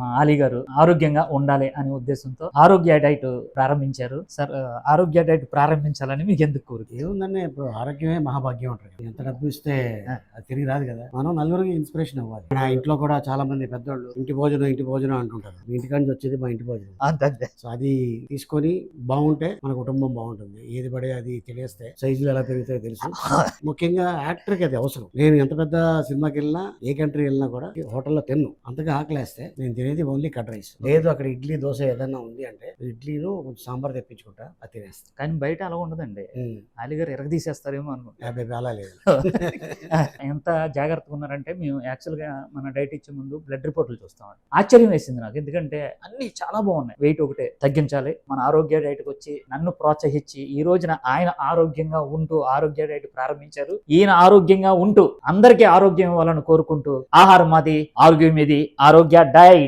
మా ఆలీ గారు ఆరోగ్యంగా ఉండాలి అనే ఉద్దేశంతో ఆరోగ్య డైట్ ప్రారంభించారు. సార్ ఆరోగ్య డైట్ ప్రారంభించాలని మీకు ఎందుకు కోరిక? ఏముందండి ఇప్పుడు ఆరోగ్యమే మహాభాగ్యం అంటారు కదా. ఎంత డబ్బు ఇస్తే అది తిరిగి రాదు కదా. మనం నలుగురికి ఇన్స్పిరేషన్ అవ్వాలి నా ఇంట్లో కూడా చాలా మంది పెద్దోళ్ళు ఇంటి భోజనం ఇంటి భోజనం అంటుంటారు. మీ ఇంటికాడ నుంచి వచ్చేది మా ఇంటి భోజనం. అంతే సో అది తీసుకొని బాగుంటే మన కుటుంబం బాగుంటుంది. ఏది పడే అది తెలియస్తే సైజులు ఎలా పెరుగుతాయో తెలుసు. ముఖ్యంగా యాక్టర్కి అది అవసరం. నేను ఎంత పెద్ద సినిమాకి వెళ్ళినా ఏ కంట్రీ వెళ్ళినా కూడా హోటల్లో తిన్ను. అంతగా ఆకలేస్తే నేను తినేది ఓన్లీ కట్ రైస్. లేదు అక్కడ ఇడ్లీ దోశ ఏదైనా ఉంది అంటే ఇడ్లీను సాంబార్ తెప్పించుకుంటా అది తినేస్తాను కానీ బయట అలా ఉండదండి. ఉమ్. ఆలీ గారు ఎరగదీసేస్తారేమో అనుకుంటా. అలా లేదు. ఎంత జాగ్రత్తగా ఉన్నారంటే మేము యాక్చువల్గా మన డైట్ ఇచ్చే ముందు బ్లడ్ రిపోర్ట్లు చూస్తాం ఆశ్చర్యం వేసింది నాకు. ఎందుకంటే అన్ని చాలా బాగున్నాయి. వెయిట్ ఒకటే తగ్గించాలి. మన ఆరోగ్య డైట్కి వచ్చి నన్ను ప్రోత్సహించి ఈ రోజున ఆయన ఆరోగ్యంగా ఉంటూ ఆరోగ్య డైట్ ప్రారంభించారు. ఈయన ఆరోగ్యంగా ఉంటూ అందరికీ ఆరోగ్యం ఇవ్వాలని కోరుకుంటూ ఆహారం మాది ఆరోగ్యం ఇది ఆరోగ్య డైట్.